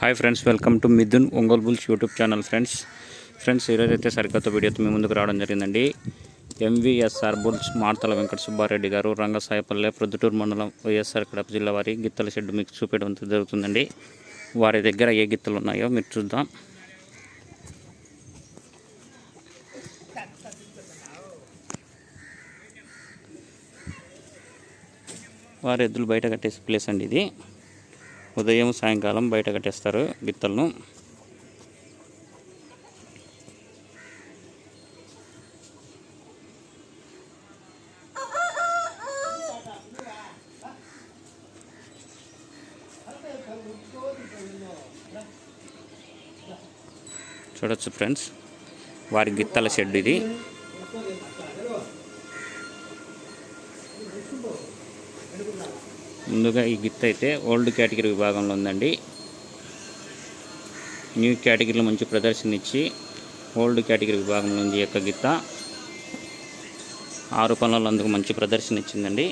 Hi friends welcome to Mithun Ongole bulls YouTube channel friends friends ఈరోజు అయితే సరికొత్త వీడియోతో మీ ముందుకు రావడం జరిగిందండి. ఎంవీఎస్ఆర్ బుల్స్ మార్తల వెంకట సుబ్బారెడ్డి గారు రంగసాయపల్లె ప్రొద్దుటూరు మండలం వైఎస్ఆర్ కడప జిల్లా వారి గిత్తల షెడ్ మీకు చూపించడం జరుగుతుందండి. వారి దగ్గర ఏ గిత్తలు ఉన్నాయో మీరు చూద్దాం. వారి ఎద్దులు బయట కట్టేసి ప్లేస్ అండి ఇది. ఉదయం సాయంకాలం బయట కట్టేస్తారు గిత్తలను చూడొచ్చు ఫ్రెండ్స్ వారి గిత్తల షెడ్ ఇది. ముందుగా ఈ గిత్త అయితే ఓల్డ్ కేటగిరీ విభాగంలో ఉందండి. న్యూ కేటగిరీలో మంచి ప్రదర్శన ఇచ్చి ఓల్డ్ కేటగిరీ విభాగంలో ఉంది ఈ యొక్క గిత్త. ఆరు పనులలో అందుకు మంచి ప్రదర్శన ఇచ్చిందండి.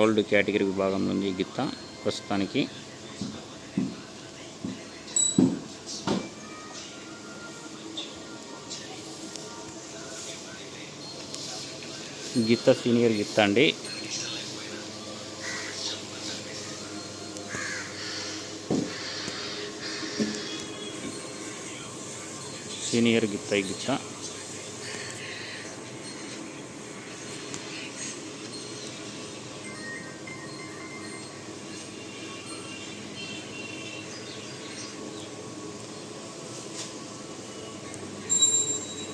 ఓల్డ్ కేటగిరీ విభాగంలో ఉంది ఈ గిత్త ప్రస్తుతానికి. గిత్త సీనియర్ గిత్త అండి. సీనియర్ గిత్త ఈ గిత్త.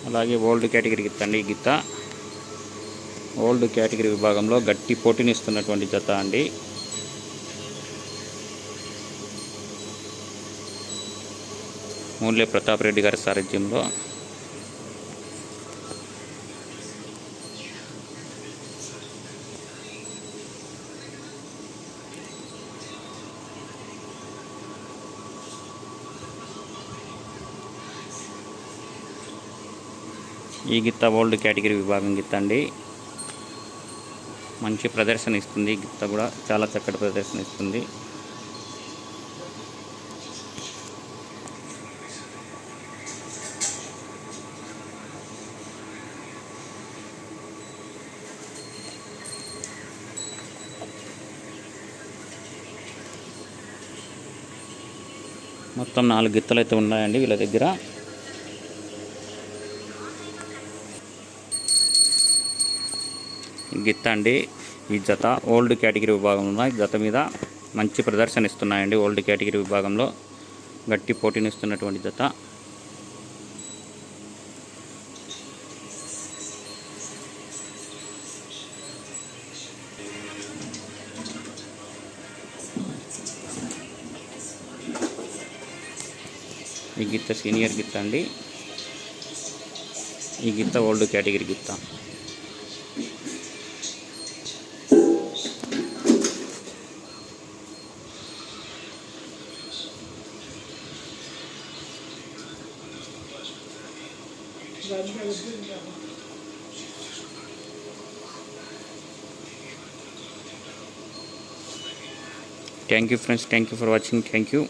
అలాగే ఓల్డ్ కేటగిరీ గిత్త అండి ఈ గిత్త. ఓల్డ్ కేటగిరీ విభాగంలో గట్టి పోటీనిస్తున్నటువంటి జత అండి. మూల్య ప్రతాప్ రెడ్డి గారి సారథ్యంలో. ఈ గిత్త ఓల్డ్ కేటగిరీ విభాగం గిత్త అండి. మంచి ప్రదర్శన ఇస్తుంది. గిత్త కూడా చాలా చక్కటి ప్రదర్శన ఇస్తుంది. మొత్తం నాలుగు గిత్తలు అయితే ఉన్నాయండి వీళ్ళ దగ్గర. గిత్త అండి ఈ జత ఓల్డ్ కేటగిరీ విభాగంలో ఈ జత మీద మంచి ప్రదర్శన ఇస్తున్నాయండి ఓల్డ్ కేటగిరీ విభాగంలో. గట్టి పోటీనిస్తున్నటువంటి జత. ఈ గిత్త సీనియర్ గిత్త అండి ఈ గిత్త ఓల్డ్ కేటగిరీ గిత్త. judgment. Thank you friends. Thank you for watching. Thank you.